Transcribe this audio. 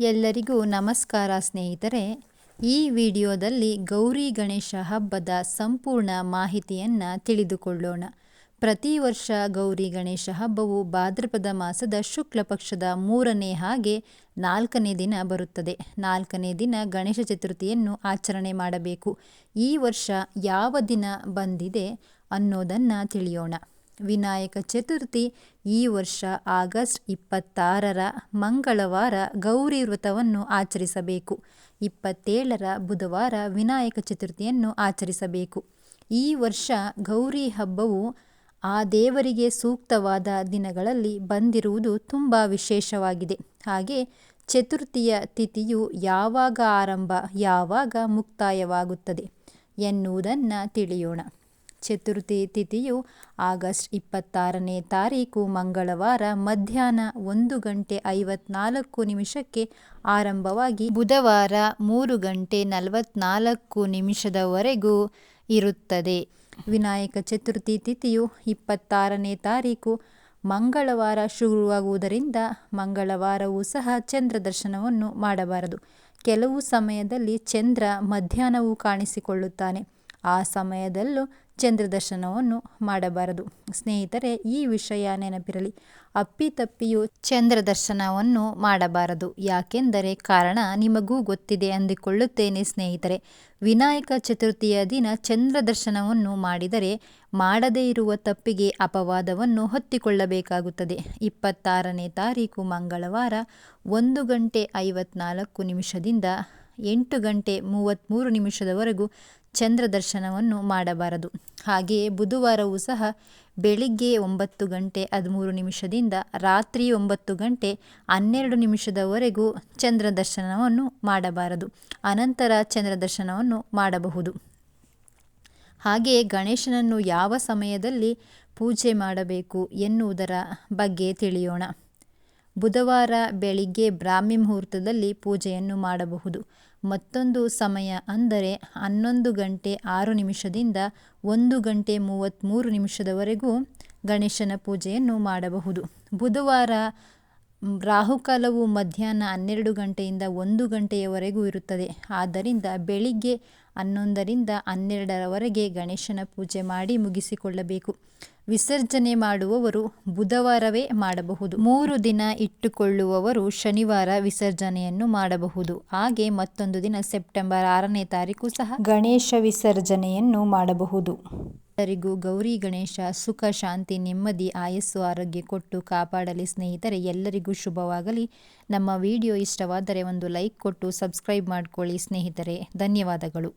ಎಲ್ಲರಿಗೂ ನಮಸ್ಕಾರ ಸ್ನೇಹಿತರೆ. ಈ ವಿಡಿಯೋದಲ್ಲಿ ಗೌರಿ ಗಣೇಶ ಹಬ್ಬದ ಸಂಪೂರ್ಣ ಮಾಹಿತಿಯನ್ನು ತಿಳಿದುಕೊಳ್ಳೋಣ. ಪ್ರತಿ ವರ್ಷ ಗೌರಿ ಗಣೇಶ ಹಬ್ಬವು ಭಾದ್ರಪದ ಮಾಸದ ಶುಕ್ಲ ಪಕ್ಷದ ಮೂರನೇ ಹಾಗೆ ನಾಲ್ಕನೇ ದಿನ ಬರುತ್ತದೆ. ನಾಲ್ಕನೇ ದಿನ ಗಣೇಶ ಚತುರ್ಥಿಯನ್ನು ಆಚರಣೆ ಮಾಡಬೇಕು. ಈ ವರ್ಷ ಯಾವ ದಿನ ಬಂದಿದೆ ಅನ್ನೋದನ್ನು ತಿಳಿಯೋಣ. ವಿನಾಯಕ ಚತುರ್ಥಿ ಈ ವರ್ಷ ಆಗಸ್ಟ್ ಇಪ್ಪತ್ತಾರರ ಮಂಗಳವಾರ ಗೌರಿ ವ್ರತವನ್ನು ಆಚರಿಸಬೇಕು. ಇಪ್ಪತ್ತೇಳರ ಬುಧವಾರ ವಿನಾಯಕ ಚತುರ್ಥಿಯನ್ನು ಆಚರಿಸಬೇಕು. ಈ ವರ್ಷ ಗೌರಿ ಹಬ್ಬವು ಆ ದೇವರಿಗೆ ಸೂಕ್ತವಾದ ದಿನಗಳಲ್ಲಿ ಬಂದಿರುವುದು ತುಂಬ ವಿಶೇಷವಾಗಿದೆ. ಹಾಗೆ ಚತುರ್ಥಿಯ ತಿಥಿಯು ಯಾವಾಗ ಆರಂಭ, ಯಾವಾಗ ಮುಕ್ತಾಯವಾಗುತ್ತದೆ ಎನ್ನುವುದನ್ನು ತಿಳಿಯೋಣ. ಚತುರ್ಥಿ ತಿಥಿಯು ಆಗಸ್ಟ್ ಇಪ್ಪತ್ತಾರನೇ ತಾರೀಕು ಮಂಗಳವಾರ ಮಧ್ಯಾಹ್ನ ಒಂದು ಗಂಟೆ ಐವತ್ನಾಲ್ಕು ನಿಮಿಷಕ್ಕೆ ಆರಂಭವಾಗಿ ಬುಧವಾರ ಮೂರು ಗಂಟೆ ನಲವತ್ನಾಲ್ಕು ನಿಮಿಷದವರೆಗೂ ಇರುತ್ತದೆ. ವಿನಾಯಕ ಚತುರ್ಥಿ ತಿಥಿಯು ಇಪ್ಪತ್ತಾರನೇ ತಾರೀಕು ಮಂಗಳವಾರ ಶುರುವಾಗುವುದರಿಂದ ಮಂಗಳವಾರವೂ ಸಹ ಚಂದ್ರ ದರ್ಶನವನ್ನು ಮಾಡಬಾರದು. ಕೆಲವು ಸಮಯದಲ್ಲಿ ಚಂದ್ರ ಮಧ್ಯಾಹ್ನವೂ ಕಾಣಿಸಿಕೊಳ್ಳುತ್ತಾನೆ. ಆ ಸಮಯದಲ್ಲೂ ಚಂದ್ರದರ್ಶನವನ್ನು ಮಾಡಬಾರದು. ಸ್ನೇಹಿತರೆ, ಈ ವಿಷಯ ನೆನಪಿರಲಿ. ಅಪ್ಪಿತಪ್ಪಿಯು ಚಂದ್ರದರ್ಶನವನ್ನು ಮಾಡಬಾರದು. ಯಾಕೆಂದರೆ ಕಾರಣ ನಿಮಗೂ ಗೊತ್ತಿದೆ ಅಂದುಕೊಳ್ಳುತ್ತೇನೆ ಸ್ನೇಹಿತರೆ. ವಿನಾಯಕ ಚತುರ್ಥಿಯ ದಿನ ಚಂದ್ರದರ್ಶನವನ್ನು ಮಾಡಿದರೆ ಮಾಡದೇ ಇರುವ ತಪ್ಪಿಗೆ ಅಪವಾದವನ್ನು ಹೊತ್ತಿಕೊಳ್ಳಬೇಕಾಗುತ್ತದೆ. ಇಪ್ಪತ್ತಾರನೇ ತಾರೀಕು ಮಂಗಳವಾರ ಒಂದು ಗಂಟೆ ಐವತ್ನಾಲ್ಕು ನಿಮಿಷದಿಂದ ಎಂಟು ಗಂಟೆ ಮೂವತ್ತ್ಮೂರು ನಿಮಿಷದವರೆಗೂ ಚಂದ್ರ ದರ್ಶನವನ್ನು ಮಾಡಬಾರದು. ಹಾಗೆಯೇ ಬುಧವಾರವೂ ಸಹ ಬೆಳಿಗ್ಗೆ ಒಂಬತ್ತು ಗಂಟೆ ಹದಿಮೂರು ನಿಮಿಷದಿಂದ ರಾತ್ರಿ ಒಂಬತ್ತು ಗಂಟೆ ಹನ್ನೆರಡು ನಿಮಿಷದವರೆಗೂ ಚಂದ್ರ ದರ್ಶನವನ್ನು ಮಾಡಬಾರದು. ಅನಂತರ ಚಂದ್ರ ದರ್ಶನವನ್ನು ಮಾಡಬಹುದು. ಹಾಗೆಯೇ ಗಣೇಶನನ್ನು ಯಾವ ಸಮಯದಲ್ಲಿ ಪೂಜೆ ಮಾಡಬೇಕು ಎನ್ನುವುದರ ಬಗ್ಗೆ ತಿಳಿಯೋಣ. ಬುಧವಾರ ಬೆಳಿಗ್ಗೆ ಬ್ರಾಹ್ಮಿ ಮುಹೂರ್ತದಲ್ಲಿ ಪೂಜೆಯನ್ನು ಮಾಡಬಹುದು. ಮತ್ತೊಂದು ಸಮಯ ಅಂದರೆ ಹನ್ನೊಂದು ಗಂಟೆ ಆರು ನಿಮಿಷದಿಂದ ಒಂದು ಗಂಟೆ ಮೂವತ್ತ್ಮೂರು ನಿಮಿಷದವರೆಗೂ ಗಣೇಶನ ಪೂಜೆಯನ್ನು ಮಾಡಬಹುದು. ಬುಧವಾರ ರಾಹುಕಾಲವು ಮಧ್ಯಾಹ್ನ ಹನ್ನೆರಡು ಗಂಟೆಯಿಂದ ಒಂದು ಗಂಟೆಯವರೆಗೂ ಇರುತ್ತದೆ. ಆದ್ದರಿಂದ ಬೆಳಿಗ್ಗೆ ಹನ್ನೊಂದರಿಂದ ಹನ್ನೆರಡರವರೆಗೆ ಗಣೇಶನ ಪೂಜೆ ಮಾಡಿ ಮುಗಿಸಿಕೊಳ್ಳಬೇಕು. ವಿಸರ್ಜನೆ ಮಾಡುವವರು ಬುಧವಾರವೇ ಮಾಡಬಹುದು. ಮೂರು ದಿನ ಇಟ್ಟುಕೊಳ್ಳುವವರು ಶನಿವಾರ ವಿಸರ್ಜನೆಯನ್ನು ಮಾಡಬಹುದು. ಹಾಗೆ ಮತ್ತೊಂದು ದಿನ ಸೆಪ್ಟೆಂಬರ್ ಆರನೇ ತಾರೀಕು ಸಹ ಗಣೇಶ ವಿಸರ್ಜನೆಯನ್ನು ಮಾಡಬಹುದು. ಎಲ್ಲರಿಗೂ ಗೌರಿ ಗಣೇಶ ಸುಖ, ಶಾಂತಿ, ನೆಮ್ಮದಿ, ಆಯಸ್ಸು, ಆರೋಗ್ಯ ಕೊಟ್ಟು ಕಾಪಾಡಲಿ ಸ್ನೇಹಿತರೆ. ಎಲ್ಲರಿಗೂ ಶುಭವಾಗಲಿ. ನಮ್ಮ ವಿಡಿಯೋ ಇಷ್ಟವಾದರೆ ಒಂದು ಲೈಕ್ ಕೊಟ್ಟು ಸಬ್ಸ್ಕ್ರೈಬ್ ಮಾಡಿಕೊಳ್ಳಿ ಸ್ನೇಹಿತರೆ. ಧನ್ಯವಾದಗಳು.